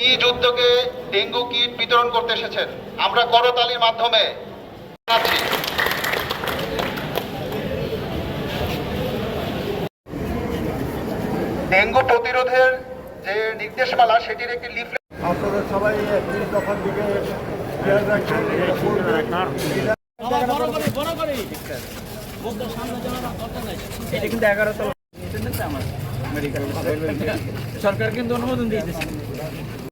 নিজ উদ্যোগে dengue kit বিতরণ করতে এসেছেন। আমরা করতালির মাধ্যমে ডেঙ্গু প্রতিরোধের যে নির্দেশমালা সেটির একটি লিফলেট আপনারা সবাই একত্রিশ দফার দিকে খেয়াল রাখবেন। এটা কিন্তু এগারো আমার মেডিকেল সরকার কিন্তু অনুমোদন দিয়েছে।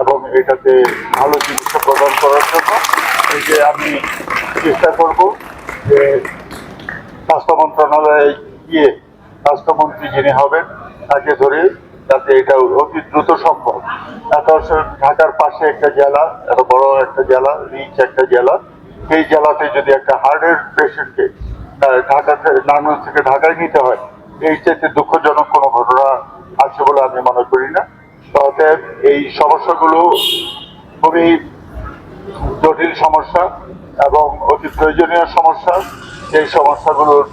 এবং এটাতে ভালো চিকিৎসা প্রদান করার জন্য এই যে আমি চেষ্টা করব যে স্বাস্থ্য মন্ত্রণালয়ে গিয়ে স্বাস্থ্যমন্ত্রী যিনি হবেন তাকে ধরে যাতে এটা অতি দ্রুত সম্ভব। এত ঢাকার পাশে একটা জেলা, এত বড় একটা জেলা রিচ একটা জেলা। সেই জেলাতে যদি একটা হার্টের পেশেন্টকে ঢাকা নারায়ণগঞ্জ থেকে ঢাকায় নিতে হয়, এই চাইতে দুঃখজনক কোনো ঘটনা আছে বলে আমি মনে করি না। অতএব এই সমস্যাগুলো খুবই জটিল সমস্যা এবং অতি প্রয়োজনীয় সমস্যা। সেই সমস্যাগুলোর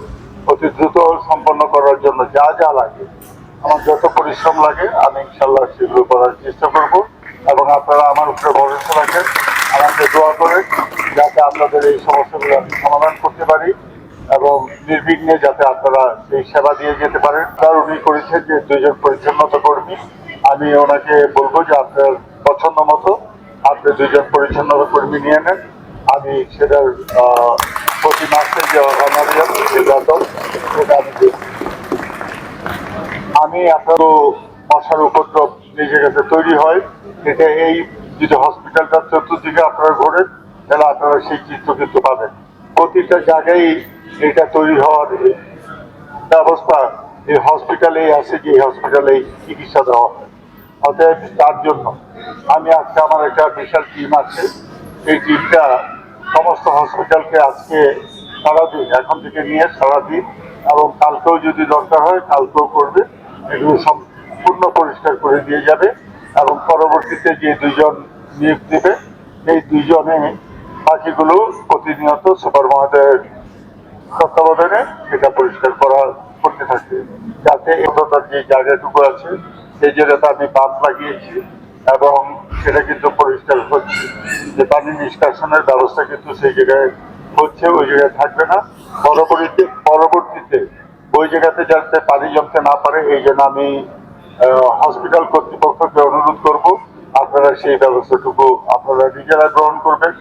অতি দ্রুত সম্পন্ন করার জন্য যা যা লাগে আমার যত পরিশ্রম লাগে, আমি ইনশাল্লাহ সেগুলো করার চেষ্টা করব এবং আপনারা আমার উপরে ভরসা রাখেন। আমাকে দোয়া করে যাতে আপনাদের এই সমস্যাগুলো আমি সমাধান করতে পারি এবং নির্বিঘ্নে যাতে আপনারা সেই সেবা দিয়ে যেতে পারেন। তার উনি করেছেন যে দুইজন পরিচ্ছন্নতা কর্মী। আমি ওনাকে বলব যে আপনার পছন্দ মতো আপনি দুইজন পরিচ্ছন্নতা কর্মী নিয়ে নেন। আমি সেটার প্রতি মাসে যে অনারিয়াম সেটা আমি দিই। আমি আপনারও মশার উপদ্রব নিজের কাছে তৈরি হয়। এটা এই যদি হসপিটালটার চতুর্দিকে আপনারা ঘোরেন তাহলে আপনারা সেই চিত্র কিন্তু পাবেন। প্রতিটা জায়গায় এটা তৈরি হওয়ার ব্যবস্থা এই হসপিটালেই আছে যে এই হসপিটালেই চিকিৎসা দেওয়া হয়। অতএব তার জন্য আমি আজকে আমার একটা বিশাল টিম আছে। এই টিমটা সমস্ত হসপিটালকে আজকে সারাদিন এখন থেকে নিয়ে সারাদিন এবং কালকেও যদি দরকার হয়, কালকেও করবে। এগুলো সম্পূর্ণ পরিষ্কার করে দিয়ে যাবে এবং পরবর্তীতে যে দুজন নিয়োগ দেবে, এই দুইজনে বাকিগুলো প্রতিনিয়ত সুপার মহোদয়ের তত্ত্বাবধানে এটা পরিষ্কার করা করতে থাকে যাতে এতটার যে জায়গাটুকু আছে, সেই জায়গাতে আমি বাঁধ লাগিয়েছি এবং সেটা কিন্তু পরিষ্কার হচ্ছে। যে পানি নিষ্কাশনের ব্যবস্থা কিন্তু সেই জায়গায় হচ্ছে, ওই জায়গায় থাকবে না। পরবর্তীতে পরবর্তীতে ওই জায়গাতে যাতে পানি জমতে না পারে, এই জন্য আমি হসপিটাল কর্তৃপক্ষকে অনুরোধ করব, আপনারা সেই ব্যবস্থাটুকু আপনারা নিজেরা গ্রহণ করবেন।